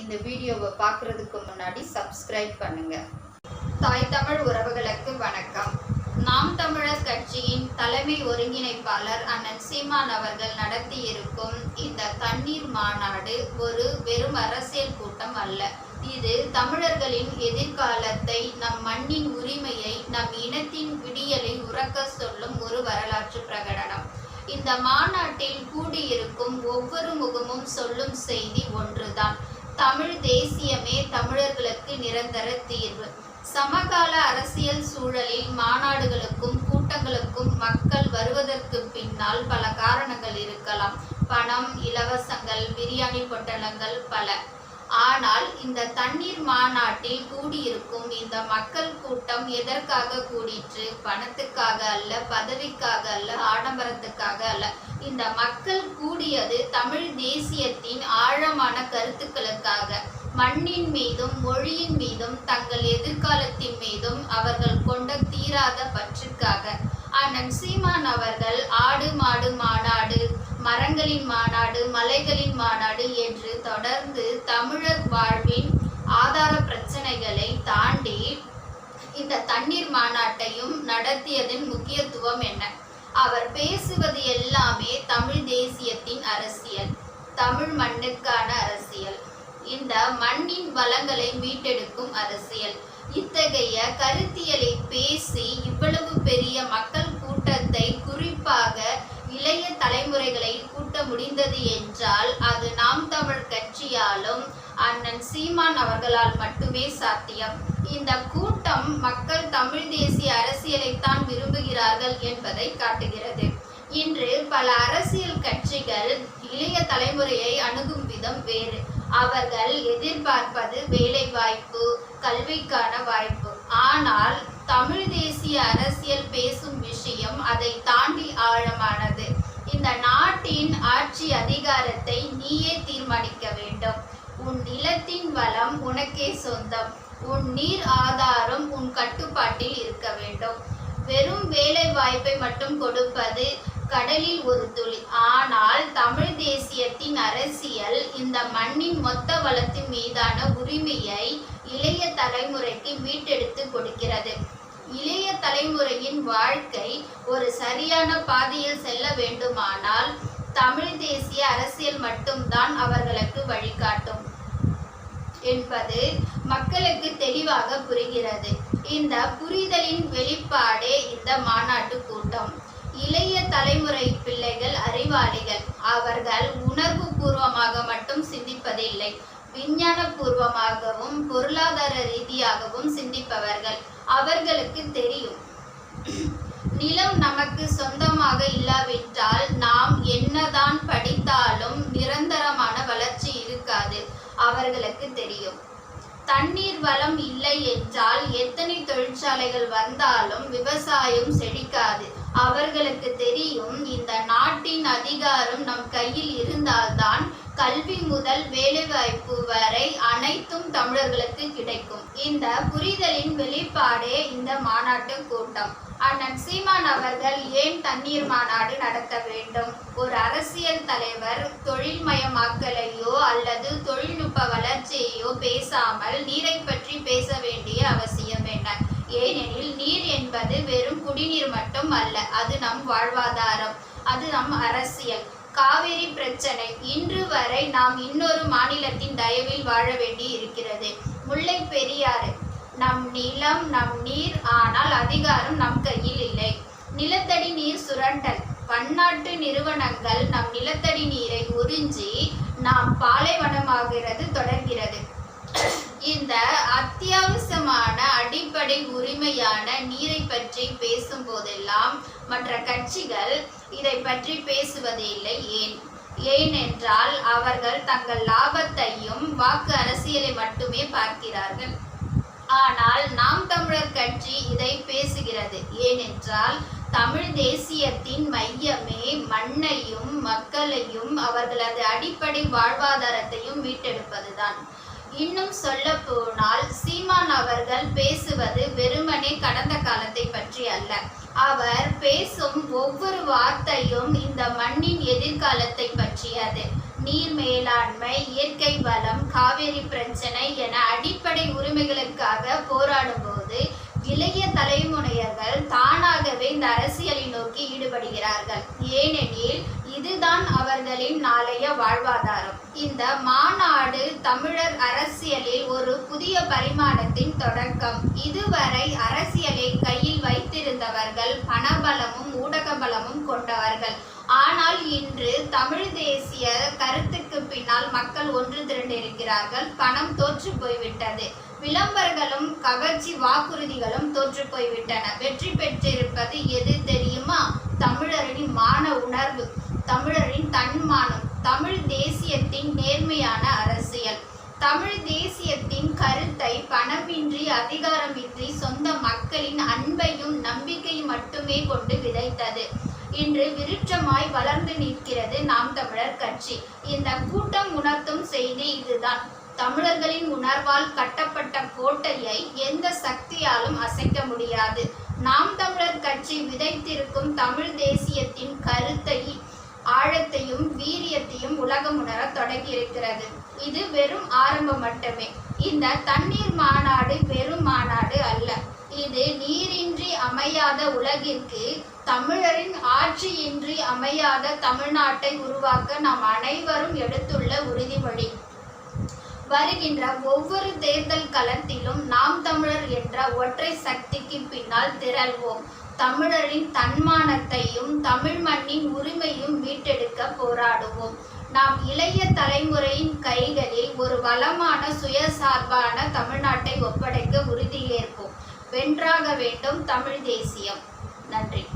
இந்த வீடியோவை பார்க்குறதுக்கு முன்னாடி சப்ஸ்கிரைப் பண்ணுங்க. தாய் தமிழ் உறவுகளுக்கு வணக்கம். நாம் தமிழர் கட்சியின் தலைமை ஒருங்கிணைப்பாளர் அண்ணன் சீமான் அவர்கள் நடத்தியிருக்கும் இந்த தண்ணீர் மாநாடு ஒரு வெறும் அரசியல் கூட்டம் அல்ல. இது தமிழர்களின் எதிர்காலத்தை நம் மண்ணின் உரிமையை நம் இனத்தின் விடியலை உறக்க சொல்லும் ஒரு வரலாற்று பிரகடனம். இந்த மாநாட்டில் கூடியிருக்கும் ஒவ்வொரு முகமும் சொல்லும் செய்தி ஒன்றுதான். தமிழ் தேசியமே தமிழர்களுக்கு நிரந்தர தீர்வு. சமகால அரசியல் சூழலில் மாநாடுகளுக்கும் கூட்டங்களுக்கும் மக்கள் வருவதற்கு பின்னால் பல காரணங்கள் இருக்கலாம். பணம் இலவசங்கள் பிரியாணி பொட்டலங்கள் பல. ஆனால் இந்த தண்ணீர் மாநாட்டில் கூடியிருக்கும் இந்த மக்கள் கூட்டம் எதற்காக கூடிற்று? பணத்துக்காக அல்ல பதவிக்காக அல்ல ஆடம்பரத்துக்காக அல்ல. இந்த மக்கள் கூடியது தமிழ் தேசியத்தின் ஆழமான கருத்துக்களுக்காக. மண்ணின் மீதும் மொழியின் மீதும் தங்கள் எதிர்காலத்தின் மீதும் அவர்கள் கொண்ட தீராத பற்றுக்காக. அண்ணன் சீமான் அவர்கள் ஆடு மாடு மாடா மரங்களின் மாநாடு மலைகளின் மாநாடு என்று தொடர்ந்து தமிழர் வாழ்வின் ஆதார பிரச்சனைகளை தாண்டி இந்த தண்ணீர் மாநாட்டையும் நடத்தியதன் முக்கியத்துவம் என்ன? அவர் பேசுவது எல்லாமே தமிழ் தேசியத்தின் அரசியல் தமிழ் மண்ணுக்கான அரசியல். இந்த மண்ணின் வளங்களை மீட்டெடுக்கும் அரசியல். இத்தகைய கருத்தியலை பேசி இவ்வளவு பெரிய மக்கள் கூட்டத்தை குறிப்பாக இளைய தலைமுறைகளை கூட்ட முடிந்தது என்றால் அது நாம் தமிழ் கட்சியாலும் அண்ணன் சீமான் அவர்களால் மட்டுமே சாத்தியம். இந்த கூட்டம் மக்கள் தமிழ் தேசிய அரசியலைத்தான் விரும்புகிறார்கள் என்பதை காட்டுகிறது. இன்று பல அரசியல் கட்சிகள் இளைய தலைமுறையை அணுகும் விதம் வேறு. அவர்கள் எதிர்பார்ப்பது வேலை வாய்ப்பு கல்விக்கான வாய்ப்பு. ஆனால் தமிழ் தேசிய அரசியல் பேசும் விஷயம் அதை தாண்டி ஆழமானது ஆட்சி அதிகாரத்தை நீயே தீர்மானிக்க வேண்டும். உன் நிலத்தின் வளம் உனக்கே சொந்தம். உன் நீர் ஆதாரம் உன் கட்டுப்பாட்டில் இருக்க வேண்டும். வெறும் வேலை வாய்ப்பை மட்டும் கொடுப்பது கடலில் ஒரு துளி. ஆனால் தமிழ் தேசியத்தின் அரசியல் இந்த மண்ணின் மொத்த வளத்தின் மீதான உரிமையை இளைய தலைமுறைக்கு மீட்டெடுத்து கொடுக்கிறது. இளைய தலைமுறையின் வாழ்க்கை ஒரு சரியான பாதையில் செல்ல வேண்டுமானால் தமிழ் தேசிய அரசியல் மட்டும்தான் அவர்களுக்கு வழிகாட்டும் என்பது மக்களுக்கு தெளிவாக புரிகிறது. இந்த புரிதலின் வெளிப்பாடே இந்த மாநாட்டு கூட்டம். இளைய தலைமுறை பிள்ளைகள் அறிவாளிகள் அவர்கள் உணர்வு பூர்வமாக மட்டும் சிந்திப்பதில்லை. விஞ்ஞான பூர்வமாகவும் பொருளாதார ரீதியாகவும் சிந்திப்பவர்கள் அவர்களுக்கு தெரியும். நிலம் நமக்கு சொந்தமாக இல்லாவிட்டால் நாம் என்னதான் படித்தாலும் நிரந்தரமான வளர்ச்சி இருக்காது அவர்களுக்கு தெரியும். தண்ணீர் வளம் இல்லை என்றால் எத்தனை தொழிற்சாலைகள் வந்தாலும் விவசாயம் செழிக்காது. அவர்களுக்கு தெரியும் இந்த நாட்டின் அதிகாரம் நம் கையில் இருந்தால்தான் கல்வி முதல் வேலைவாய்ப்பு வரை அனைத்தும் தமிழர்களுக்கு கிடைக்கும். இந்த புரிதலின் வெளிப்பாடே இந்த மாநாட்டு கூட்டம். அண்ணன் சீமான் அவர்கள் ஏன் தண்ணீர் மாநாடு நடத்த வேண்டும்? ஒரு அரசியல் தலைவர் தொழில்மயமாக்கலையோ அல்லது தொழில்நுட்ப வளர்ச்சியையோ பேசாமல் நீரை பற்றி பேச வேண்டிய அவசியம் என்ன? ஏனெனில் நீர் என்பது வெறும் குடிநீர் மட்டும் அல்ல அது நம் வாழ்வாதாரம். அது நம் அரசியல். காவேரி பிரச்சனை. இன்று வரை நாம் இன்னொரு மாநிலத்தின் தயவில் வாழ வேண்டி இருக்கிறது முல்லை பெரியாறு. நம் நிலம் நம் நீர் ஆனால் அதிகாரம் நம் கையில் இல்லை. நிலத்தடி நீர் சுரண்டல். பன்னாட்டு நிறுவனங்கள் நம் நிலத்தடி நீரை உறிஞ்சி நாம் பாலைவனமாகிறது தொடர்கிறது. இந்த அத்தியாவசியமான அடிப்படை உரிமையான நீரை பற்றி பேசும் போதெல்லாம் மற்ற கட்சிகள் இதை பற்றி பேசுவது இல்லை. ஏன்? ஏனென்றால் அவர்கள் தங்கள் லாபத்தையும் வாக்கு அரசியலை மட்டுமே பார்க்கிறார்கள். ஆனால் நாம் தமிழர் கட்சி இதை பேசுகிறது. ஏனென்றால் தமிழ் தேசியத்தின் மையமே மண்ணையும் மக்களையும் அவர்களது அடிப்படை வாழ்வாதாரத்தையும் மீட்டெடுப்பதுதான். இன்னும் சொல்ல போனால் சீமான் அவர்கள் பேசுவது வெறுமனே கடந்த காலத்தை பற்றி அல்ல. அவர் பேசும் ஒவ்வொரு வார்த்தையும் இந்த மண்ணின் எதிர்காலத்தை பற்றியது. நீர் மேலாண்மை இயற்கை வளம் காவேரி பிரச்சனை என அடிப்படை உரிமைகளுக்காக போராடும்போது இளைய தலைமுறையர்கள் தானாகவே இந்த அரசியலை நோக்கி ஈடுபடுகிறார்கள். ஏனெனில் இதுதான் அவர்களின் நாளைய வாழ்வாதாரம். இந்த மாநாடு தமிழர் அரசியலில் ஒரு புதிய பரிமாணத்தின் தொடக்கம். இதுவரை அரசியலை கையில் வைத்திருந்தவர்கள் பணபலமும் ஊடக பலமும் கொண்டவர்கள். ஆனால் இன்று தமிழ் தேசிய கருத்துக்கு பின்னால் மக்கள் ஒன்று திரண்டிருக்கிறார்கள். பணம் தோற்று போய்விட்டது. விளம்பரங்களும் கவர்ச்சி வாக்குறுதிகளும் தோற்று போய்விட்டன. வெற்றி பெற்றிருப்பது எது தெரியுமா? தமிழரின் மான உணர்வு. தமிழரின் தன்மானம் தமிழ் தேசியத்தின் நேர்மையான அரசியல். தமிழ் தேசியத்தின் கருத்தை பணமின்றி அதிகாரமின்றி சொந்த மக்களின் அன்பையும் நம்பிக்கையும் மட்டுமே கொண்டு விதைத்தது. இன்று விருட்சமாய் வளர்ந்து நிற்கிறது நாம் தமிழர் கட்சி. இந்த கூட்டம் உணர்த்தும் செய்தி இதுதான். தமிழர்களின் உணர்வால் கட்டப்பட்ட கோட்டையை எந்த சக்தியாலும் அசைக்க முடியாது. நாம் தமிழர் கட்சி விதைத்திருக்கும் தமிழ் தேசியத்தின் கருத்தை ஆழத்தையும் வீரியத்தையும் உலகம் உணர தொடங்கியிருக்கிறது. இது வெறும் ஆரம்பம் மட்டுமே. இந்த தண்ணீர் மாநாடு வெறும் மாநாடு அல்ல. இது நீரின்றி அமையாத உலகிற்கு தமிழரின் ஆட்சியின்றி அமையாத தமிழ்நாட்டை உருவாக்க நாம் அனைவரும் எடுத்துள்ள உறுதிமொழி. வருகின்ற ஒவ்வொரு தேர்தல் களத்திலும் நாம் தமிழர் என்ற ஒற்றை சக்திக்கு பின்னால் திரள்வோம். தமிழரின் தன்மானத்தையும் தமிழ் மண்ணின் உரிமையும் போராடுவோம். நாம் இளைய தலைமுறையின் கைகளில் ஒரு வளமான சுயசார்பான தமிழ்நாட்டை ஒப்படைக்க உறுதியேற்போம். வென்றாக வேண்டும் தமிழ் தேசியம். நன்றி.